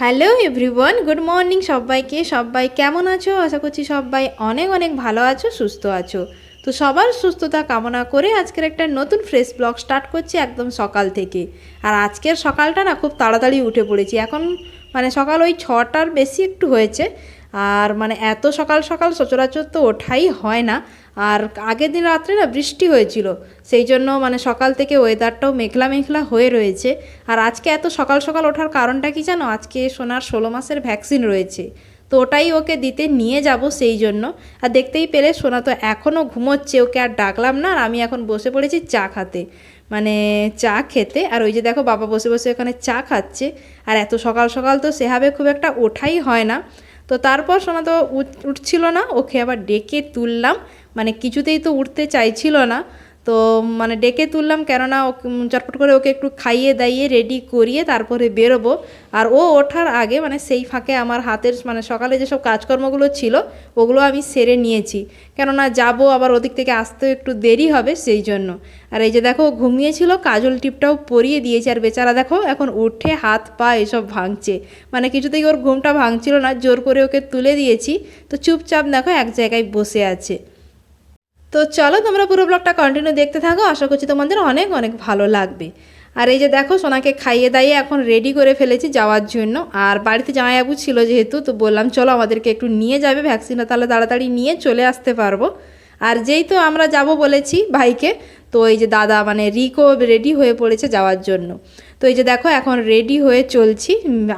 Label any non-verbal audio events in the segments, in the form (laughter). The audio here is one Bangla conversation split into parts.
হ্যালো এভরিওয়ান, গুড মর্নিং সবাইকে। সবাই কেমন আছো? আশা করছি সবাই অনেক অনেক ভালো আছো, সুস্থ আছো। তো সবার সুস্থতা কামনা করে আজকের একটা নতুন ফ্রেশ ব্লগ স্টার্ট করছি একদম সকাল থেকে। আর আজকের সকালটা না খুব তাড়াতাড়ি উঠে পড়েছি। এখন মানে সকাল ওই ছটার বেশি একটু হয়েছে। আর মানে এত সকাল সকাল সচরাচর তো ওঠাই হয় না। আর আগের দিন রাত্রে না বৃষ্টি হয়েছিল, সেই জন্য মানে সকাল থেকে ওয়েদারটাও মেঘলা মেঘলা হয়ে রয়েছে। আর আজকে এত সকাল সকাল ওঠার কারণটা কি জানো? আজকে সোনার ষোলো মাসের ভ্যাকসিন রয়েছে। তো ওটাই ওকে দিতে নিয়ে যাব সেই জন্য। আর দেখতেই পেলে সোনা তো এখনও ঘুমোচ্ছে, ওকে আর ডাকলাম না। আর আমি এখন বসে পড়েছি চা খাতে। মানে চা খেতে। আর ওই যে দেখো বাবা বসে বসে ওখানে চা খাচ্ছে। আর এত সকাল সকাল তো সেভাবে খুব একটা ওঠাই হয় না। তো তারপর সোনা তো উঠ- উঠছিল না, ওকে আবার ডেকে তুললাম। মানে কিছুতেই তো উঠতে চাইছিল না। তো মানে ডেকে তুললাম কেননা উম, চটপট করে ওকে একটু খাইয়ে দাইয়ে রেডি করিয়ে তারপরে বেরোবো। আর ও ওঠার আগে মানে সেই ফাঁকে আমার হাতের মানে সকালে যেসব কাজকর্মগুলো ছিল ওগুলো আমি সেরে নিয়েছি। কেননা যাব আবার ওদিক থেকে আসতেও একটু দেরি হবে সেই জন্য। আর এই যে দেখো ও ঘুমিয়েছিল কাজল টিপটাও পরিয়ে দিয়েছে। আর বেচারা দেখো এখন উঠে হাত পা এসব ভাঙছে। মানে কিছুতেই ওর ঘুমটা ভাঙছিল না জোর করে ওকে তুলে দিয়েছি। তো চুপচাপ দেখো এক জায়গায় বসে আছে। তো চলো তোমরা পুরো ব্লগটা কন্টিনিউ দেখতে থাকো। আশা করছি তোমাদের অনেক অনেক ভালো লাগবে। আর এই যে দেখো, সোনাকে খাইয়ে দাইয়ে এখন রেডি করে ফেলেছি যাওয়ার জন্য। আর বাড়িতে জামাইবাবু ছিল যেহেতু, তো বললাম, চলো আমাদেরকে একটু নিয়ে যাবে ভ্যাকসিনটা তাহলে তাড়াতাড়ি নিয়ে চলে আসতে পারব। আর যেই তো আমরা যাব বলেছি ভাইকে তো এই যে দাদা মানে রিকো রেডি হয়ে পড়েছে যাওয়ার জন্য। তো এই যে দেখো এখন রেডি হয়ে চলছি।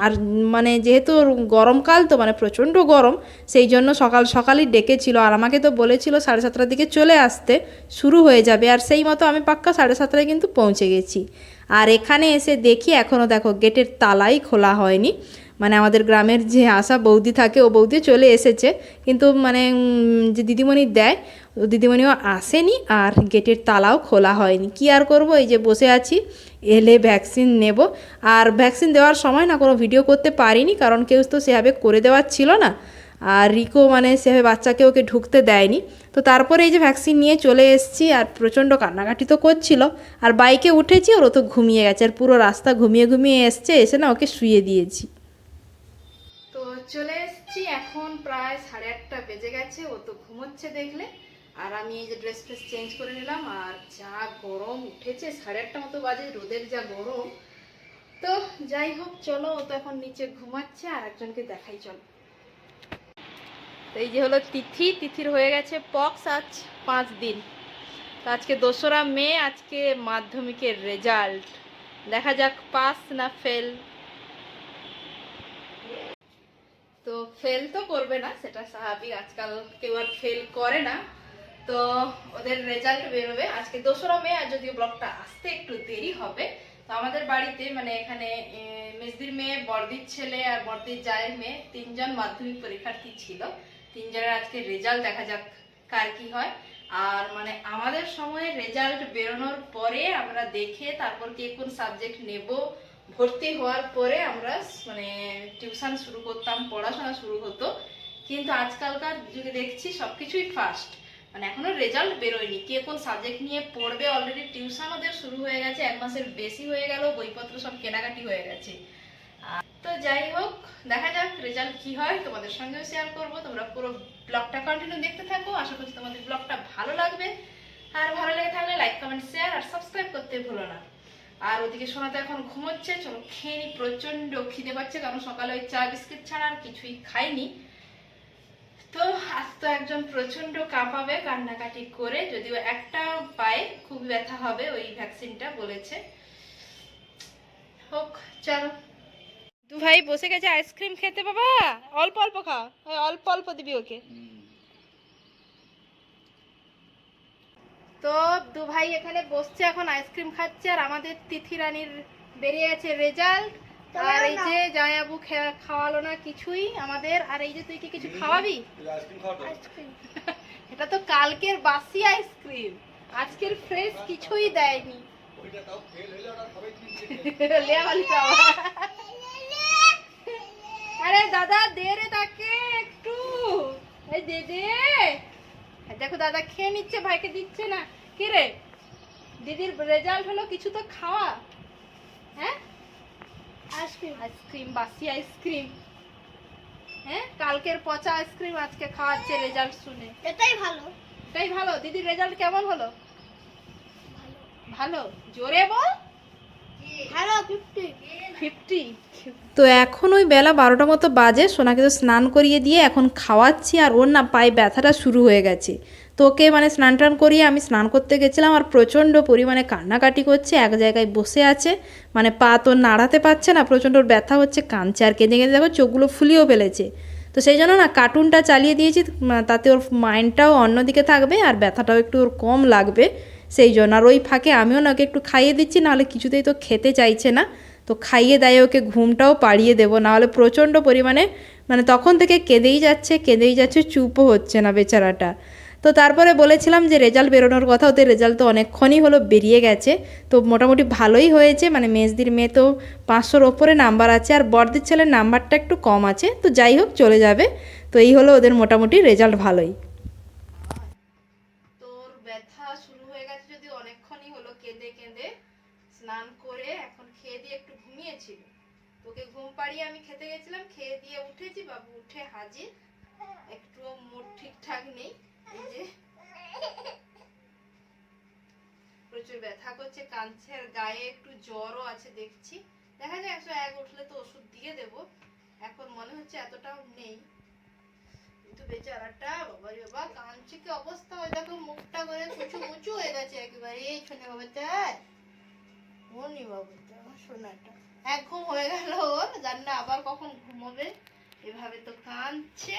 আর মানে যেহেতু গরমকাল তো মানে প্রচণ্ড গরম, সেই জন্য সকাল সকালই ডেকেছিল। আর আমাকে তো বলেছিল সাড়ে সাতটার দিকে চলে আসতে, শুরু হয়ে যাবে। আর সেই মতো আমি পাক্কা সাড়ে সাতটায় কিন্তু পৌঁছে গেছি। আর এখানে এসে দেখি এখনও দেখো গেটের তালাই খোলা হয়নি। মানে আমাদের গ্রামের যে আশা বৌদি থাকে, ও বৌদি চলে এসেছে। কিন্তু মানে যে দিদিমণি দেয়, ও দিদিমণিও আসেনি আর গেটের তালাও খোলা হয়নি। কি আর করব? এই যে বসে আছি, এলে ভ্যাকসিন নেব। আর ভ্যাকসিন দেওয়ার সময় না কোনো ভিডিও করতে পারিনি, কারণ কেউ তো সেভাবে করে দেওয়ার ছিল না। আর রিকো মানে সেভাবে বাচ্চাকে ওকে ঢুকতে দেয়নি। তো তারপরে এই যে ভ্যাকসিন নিয়ে চলে এসেছি আর প্রচণ্ড কান্নাকাটি তো করছিল। আর বাইকে উঠেছি, ওর তো ঘুমিয়ে গেছে, আর পুরো রাস্তা ঘুমিয়ে ঘুমিয়ে এসছে, এসে না ওকে শুয়ে দিয়েছি। চলে এসেছি, এখন প্রায় সাড়ে আটটা বেজে গেছে, ও তো ঘুমোচ্ছে দেখলে। আর আমি এই যে ড্রেস ফ্রেস চেঞ্জ করে নিলাম, আর যা গরম উঠেছে, সাড়ে আটটা মতো বাজে, রোদের যা গরম। তো যাই হোক, চলো, ও তো এখন নিচে ঘুমাচ্ছে, আর একজনকে দেখাই, চলো। তো এই যে হলো তিথি, তিথির হয়ে গেছে পক্স আজ পাঁচ দিন। তো আজকে দোসরা মে, আজকে মাধ্যমিকের রেজাল্ট দেখা যাক পাস না ফেল তো ফেল তো করবে না, সেটা স্বাভাবিক। আজকাল কেউ আর ফেল করে না। তো ওদের রেজাল্ট বেরোবে। আজকে দোসরা মে, আর যদিও ব্লগটা আসতে একটু দেরি হবে, তো আমাদের বাড়িতে মানে এখানে মেজদির মেয়ে বর্দির ছেলে আর বর্দির জায়ের মেয়ে, তিনজন মাধ্যমিক পরীক্ষার্থী ছিল। তিনজনের আজকে রেজাল্ট দেখা যাক কার কি হয়। আর মানে আমাদের সময় রেজাল্ট বেরোনোর পরে আমরা দেখে তারপর কে কোন সাবজেক্ট নেব ভর্তি হওয়ার পরে আমরা মানে টিউশন শুরু করতাম, পড়াশোনা শুরু হতো। কিন্তু আজকালকার যুগে দেখছি সব কিছুই ফাস্ট মানে এখনও রেজাল্ট বেরোয়নি। কে কোন সাবজেক্ট নিয়ে পড়বে অলরেডি টিউশন ওদের শুরু হয়ে গেছে, এক মাসের বেশি হয়ে গেল, বইপত্র সব কেনাকাটি হয়ে গেছে। তো যাই হোক, দেখা যাক রেজাল্ট কি হয়, তোমাদের সঙ্গেও শেয়ার করব। তোমরা পুরো ব্লগটা কন্টিনিউ দেখতে থাকো। আশা করছি তোমাদের ব্লগটা ভালো লাগবে। আর ভালো লেগে থাকলে লাইক কমেন্ট শেয়ার আর সাবস্ক্রাইব করতে ভুলো না। আর ওদিকে সোনা তো এখন ঘুমোচ্ছে চলো খেয়ে নি প্রচণ্ড খিদে পাচ্ছে কারণ সকালে ওই চা বিস্কিট ছাড়া আর কিছুই খাইনি। তো আজ তো একজন প্রচণ্ড কাঁপাবে কান্নাকাটি করে যদিও একটা পায়ে খুব ব্যথা হবে ওই ভ্যাকসিনটা বলেছে। হোক চলো। দু ভাই বসে গেছে আইসক্রিম খেতে বাবা। অল্প অল্প খা। অল্প অল্প দিবি ওকে। তো দু ভাই এখানে বসছে এখন আইসক্রিম খাচ্ছে আর আমাদের তিথি রানীর বেরিয়ে গেছে রেজাল্ট আর এই যে জায়াবু খে- খাওয়ালো না কিছুই আমাদের। আর এই যে তুই কি কিছু খাওয়াবি? (laughs) এটা তো কালকের বাসি আইসক্রিম। আজকের ফ্রেশ কিছুই দেয়নি। (laughs) (laughs) আরে দাদা দে রে তাকে একটু। এই দে দে। দেখো দাদা খেয়ে নিচ্ছে ভাইকে দিচ্ছে না। কি রে? দিদির রেজাল্ট হলো কিছু তো খাওয়া। হ্যাঁ? আইসক্রিম আইসক্রিম বাসি আইসক্রিম হ্যাঁ? কালকের পচা আইসক্রিম আজকে খাওয়াচ্ছে রেজাল্ট শুনে। এটাই ভালো। এটাই ভালো। দিদির রেজাল্ট কেমন হলো? ভালো। ভালো। জোরে বল। তো এখন ওই বেলা বারোটা মতো বাজে, সোনাকে তো স্নান করিয়ে দিয়ে এখন খাওয়াচ্ছি আর ওর না পায়ে ব্যথাটা শুরু হয়ে গেছে। তো ওকে মানে স্নান টান করিয়ে আমি স্নান করতে গেছিলাম আর প্রচণ্ড পরিমাণে কান্নাকাটি করছে, এক জায়গায় বসে আছে মানে পা তো নাড়াতে পারছে না, প্রচণ্ড ওর ব্যথা হচ্ছে, কাঁদছে আর কেঁদে কেঁদে দেখো চোখগুলো ফুলিয়েও ফেলেছে। তো সেই জন্য না কার্টুনটা চালিয়ে দিয়েছি তাতে ওর মাইন্ডটাও অন্যদিকে থাকবে আর ব্যথাটাও একটু ওর কম লাগবে। সেই জন্য। আর ওই ফাঁকে আমিও না ওকে একটু খাইয়ে দিচ্ছি, নাহলে কিছুতেই তো খেতে চাইছে না। তো খাইয়ে দেয় ওকে, ঘুমটাও পাড়িয়ে দেবো। নাহলে প্রচণ্ড পরিমাণে মানে তখন থেকে কেঁদেই যাচ্ছে কেঁদেই যাচ্ছে, চুপও হচ্ছে না বেচারাটা। তো তারপরে বলেছিলাম যে রেজাল্ট বেরোনোর কথা, ওদের রেজাল্ট তো অনেকক্ষণই হলো বেরিয়ে গেছে। তো মোটামুটি ভালোই হয়েছে মানে মেজদির মেয়ে তো পাঁচশোর ওপরে নাম্বার আছে, আর বড়দির ছেলের নাম্বারটা একটু কম আছে। তো যাই হোক, চলে যাবে। তো এই হলো ওদের মোটামুটি রেজাল্ট ভালোই। স্নান করে এখন খেয়ে দিয়ে একটু ঘুমিয়েছিল। তোকে ঘুম পাড়িয়ে আমি খেতে গেছিলাম, খেয়ে দিয়ে উঠেছি বাবু, উঠে হাজির। একটুও মুড ঠিকঠাক নেই, এই যে। প্রচুর ব্যথা করছে, কাঁদছে, আর গায়ে একটু জ্বরও আছে দেখছি। দেখা যায় একশো এক উঠলে তো ওষুধ দিয়ে দেব। এখন মনে হচ্ছে এতটাও নেই। কিন্তু বেচারাটা বাবা বাবা, কাঁদছে, কি অবস্থা হয়? দেখো, মুখটা করে কুচু মুচু হয়ে গেছে একেবারে, এই শোনে বাবাটা মনি বাবুটা আমার সোনাটা। এক ঘুম হয়ে গেল ওর জানি না আবার কখন ঘুমোবে? এভাবে তো কাঁদছে।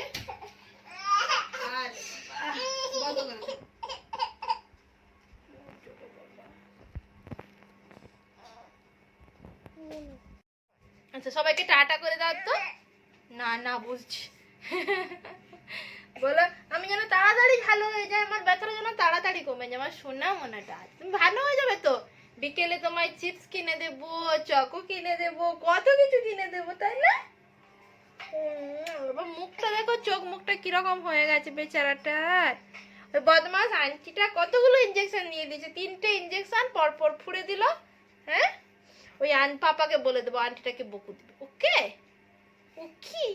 আচ্ছা সবাইকে টাটা করে দাও তো। না না, বুঝছি। বলো, আমি যেন তাড়াতাড়ি ভালো হয়ে যায় আমার ব্যথাটা যেন তাড়াতাড়ি কমে যায়, আমার সোনা মনাটা। তুমি ভালো হয়ে যাবে তো? বিকেলে তোমায় চিপস কিনে দেবো, চকো কিনে দেবো, কত কিছু কিনে দেবো, তাই না? বাবা মুখটা দেখো, চোখ মুখটা কীরকম হয়ে গেছে বেচারাটার। ওই বদমাস আন্টিটা কতগুলো ইঞ্জেকশন দিয়ে দিয়েছে, তিনটে ইঞ্জেকশন পরপর ফুড়ে দিল হ্যাঁ? ওই আন পাপাকে বলে দেবো, আন্টিটাকে বকু দিবে, ওকে? ওকে?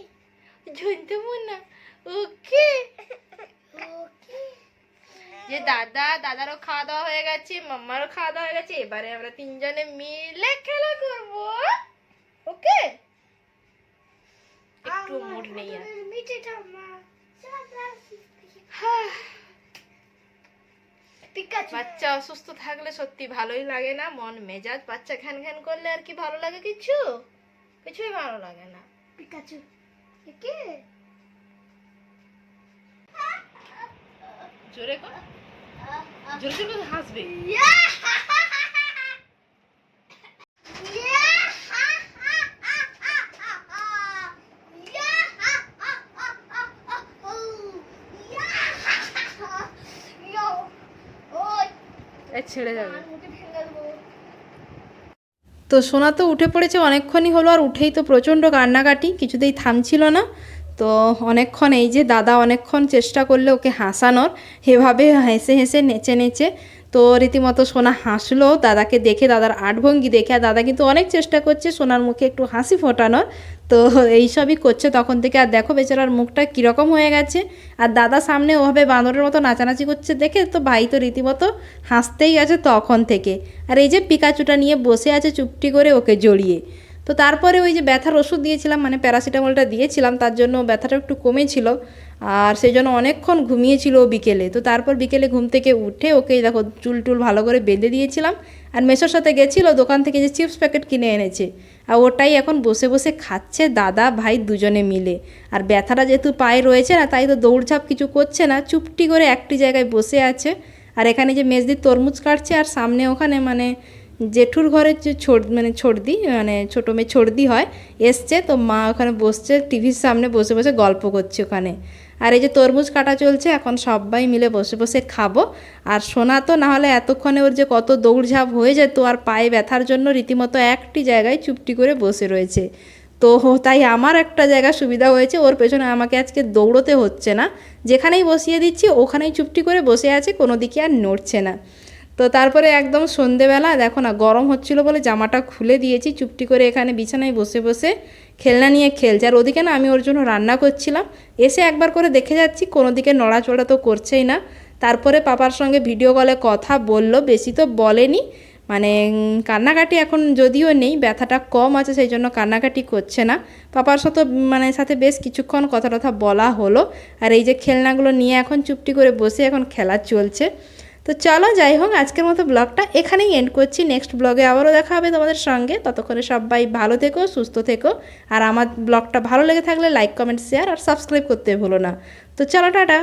ঝুনতে না ওকে? (laughs) যে দাদা দাদারও খাওয়া দাওয়া হয়ে গেছে মাম্মারও খাওয়া দাওয়া হয়ে গেছে এবারে আমরা তিনজনে মিলে খেলা করব। ওকে? একটু মুড নেই মা বাচ্চা অসুস্থ থাকলে সত্যি ভালোই লাগে না মন মেজাজ বাচ্চা ঘ্যান ঘ্যান করলে আর কি ভালো লাগে কিছু? কিছুই ভালো লাগে না। পিকাচু কে জোরে কর। জোরে জোরে করে হাসবে। ছেড়ে যাবে। তো সোনা তো উঠে পড়েছে অনেকক্ষণই হলো আর উঠেই তো প্রচণ্ড কান্নাকাটি কিছুতেই থামছিল না। তো অনেকক্ষণ এই যে দাদা অনেকক্ষণ চেষ্টা করলে ওকে হাসানোর এভাবে হেসে হেসে নেচে নেচে তো রীতিমতো সোনা হাসলো। দাদাকে দেখে, দাদার আটভঙ্গি দেখে, আর দাদা কিন্তু অনেক চেষ্টা করছে সোনার মুখে একটু হাসি ফোটানোর। তো এইসবই করছে তখন থেকে। আর দেখো বেচারার মুখটা কীরকম হয়ে গেছে। আর দাদা সামনে ওভাবে বাঁদরের মতো নাচানাচি করছে দেখে তো ভাই তো রীতিমতো হাসতেই গেছে তখন থেকে। আর এই যে পিকাচুটা নিয়ে বসে আছে চুপটি করে ওকে জড়িয়ে। তো তারপরে ওই যে ব্যথার ওষুধ দিয়েছিলাম মানে প্যারাসিটামলটা দিয়েছিলাম, তার জন্য ব্যথাটা একটু কমেছিল। আর সেই জন্য অনেকক্ষণ ঘুমিয়েছিল বিকেলে। তো তারপর বিকেলে ঘুম থেকে উঠে ওকে দেখো চুল টুল ভালো করে বেঁধে দিয়েছিলাম। আর মেসোর সাথে গেছিল, দোকান থেকে যে চিপস প্যাকেট কিনে এনেছে। আর ওটাই এখন বসে বসে খাচ্ছে দাদা, ভাই দুজনে মিলে। আর ব্যথাটা যেহেতু পায়ে রয়েছে না, তাই তো দৌড়ঝাঁপ কিছু করছে না, চুপটি করে একটি জায়গায় বসে আছে। আর এখানে যে মেজদির তরমুজ কাটছে, আর সামনে ওখানে মানে জেঠুর ঘরে যে ছোট মানে ছর্দি মানে ছোটো মেয়ে ছর্দি হয়, এসছে তো মা ওখানে বসছে, টিভির সামনে বসে বসে গল্প করছে ওখানে। আর এই যে তরমুজ কাটা চলছে, এখন সবাই মিলে বসে বসে খাব। আর সোনা তো না হলে এতক্ষণে ওর যে কত দৌড়ঝাঁপ হয়ে যেত আর পায়ে ব্যথার জন্য রীতিমতো একটি জায়গায় চুপটি করে বসে রয়েছে। তো তাই আমার একটা জায়গা সুবিধা হয়েছে, ওর পেছনে আমাকে আজকে দৌড়তে হচ্ছে না। যেখানেই বসিয়ে দিচ্ছি, ওখানেই চুপটি করে বসে আছে, কোনো দিকে আর নড়ছে না। তো তারপরে একদম সন্ধেবেলা, দেখো না, গরম হচ্ছিল বলে জামাটা খুলে দিয়েছি, চুপটি করে এখানে বিছানায় বসে বসে খেলনা নিয়ে খেলছে। আর ওদিকে না, আমি ওর জন্য রান্না করছিলাম। এসে একবার করে দেখে যাচ্ছি, কোনো দিকে নড়াচড়া তো করছেই না। তারপরে পাপার সঙ্গে ভিডিও কলে কথা বলল, বেশি তো বলেনি। মানে কান্নাকাটি এখন যদিও নেই, ব্যথাটা কম আছে, সেই জন্য কান্নাকাটি করছে না। পাপার সাথে মানে সাথে বেশ কিছুক্ষণ কথা টথা বলা হলো। আর এই যে খেলনাগুলো নিয়ে এখন চুপটি করে বসে এখন খেলা চলছে। তো চলো যাই হোক, আজকের মতো ব্লগটা এখানেই এন্ড করছি। নেক্সট ব্লগে আবারও দেখা হবে তোমাদের সঙ্গে। ততক্ষণে সবাই ভালো থেকো, সুস্থ থেকো। আর আমার ব্লগটা ভালো লেগে থাকলে লাইক কমেন্ট শেয়ার আর সাবস্ক্রাইব করতে ভুলো না। তো চলো, টাটা।